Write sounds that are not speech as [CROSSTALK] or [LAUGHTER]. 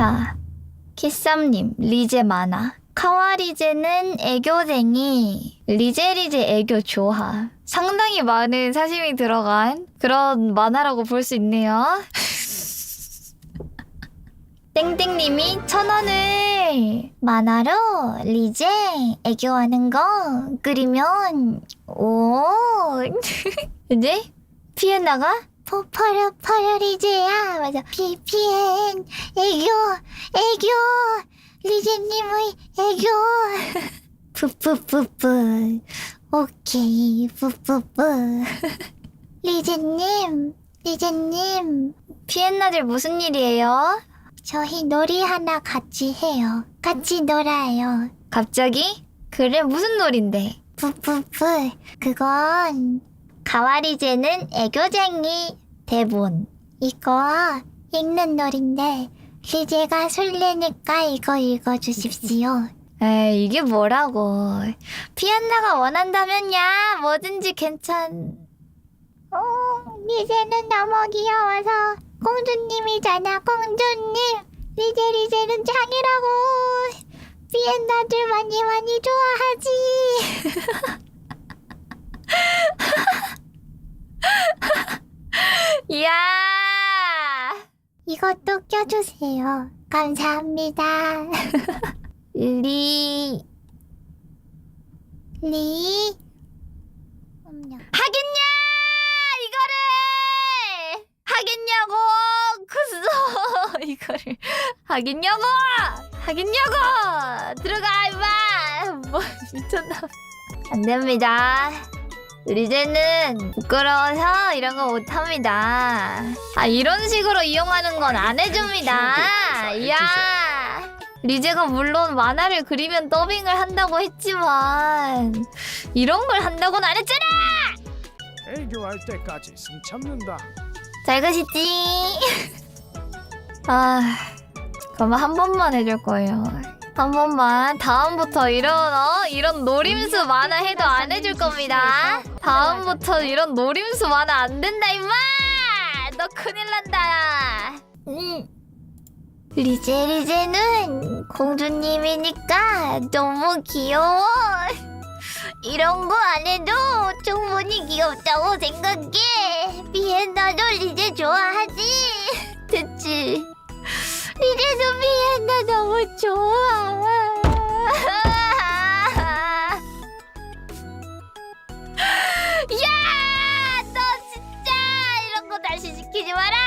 자, 키쌈님, 리제 많아. 카와리제는 애교쟁이, 리제리제 애교 좋아. 상당히 많은 사심이 들어간 그런 만화라고 볼 수 있네요. [LAUGHS] 땡땡님이 천 원을 만화로 리제 애교하는 거 그리면 오 [LAUGHS] 이제 피엔나가 포퍼르 퍼르 리제야 맞아 피피엔 애교 애교 리제님의 애교 [LAUGHS] 푸푸푸푸 오케이 푸푸푸 [LAUGHS] 리제님 리제님 피엔나들 무슨 일이에요? 저희 놀이 하나 같이 해요. 같이 놀아요. 갑자기? 그래 무슨 놀인데? 푸푸푸 그건 가와리제는 애교쟁이 대본. 이거 읽는 놀인데 리제가 술래니까 이거 읽어주십시오. [LAUGHS] 에이 이게 뭐라고. 피안나가 원한다면야 뭐든지 괜찮. 어 리제는 너무 귀여워서 공주님이잖아 공주님. 리제 리제는 짱이라고. 피엔나들 많이 많이 좋아하지 [LAUGHS] 이야 이것도 껴주세요. 감사합니다. [LAUGHS] 리... 리... 하겠냐 이거를! 하겠냐고! 쿠스도 [LAUGHS] 이거를. 하겠냐고! 하겠냐고! 들어가 임마! 뭐 미쳤나 안 됩니다 리제는 부끄러워서 이런 거 못합니다. 아 이런 식으로 이용하는 건 안 해줍니다. 이야. 리제가 물론 만화를 그리면 더빙을 한다고 했지만 이런 걸 한다고는 안 했잖아! 애교할 때까지 숨 참는다. 잘 가시지. [LAUGHS] 아, 그러면 한 번만 해줄 거예요. 한 번만. 다음부터 이런 어 이런 노림수 만화 해도 안 해줄 겁니다. 다음부터 이런 노림수 만화 안 된다 임마. 너 큰일 난다. 음. 리제 리제는 공주님이니까 너무 귀여워. 이런 거 안 해도 충분히 귀엽다고 생각해. 비엔나도 리제 좋아하지. 됐지. 리제도 비엔나 너무 좋아. 야, 너 진짜 이런 거 다시 시키지 마라.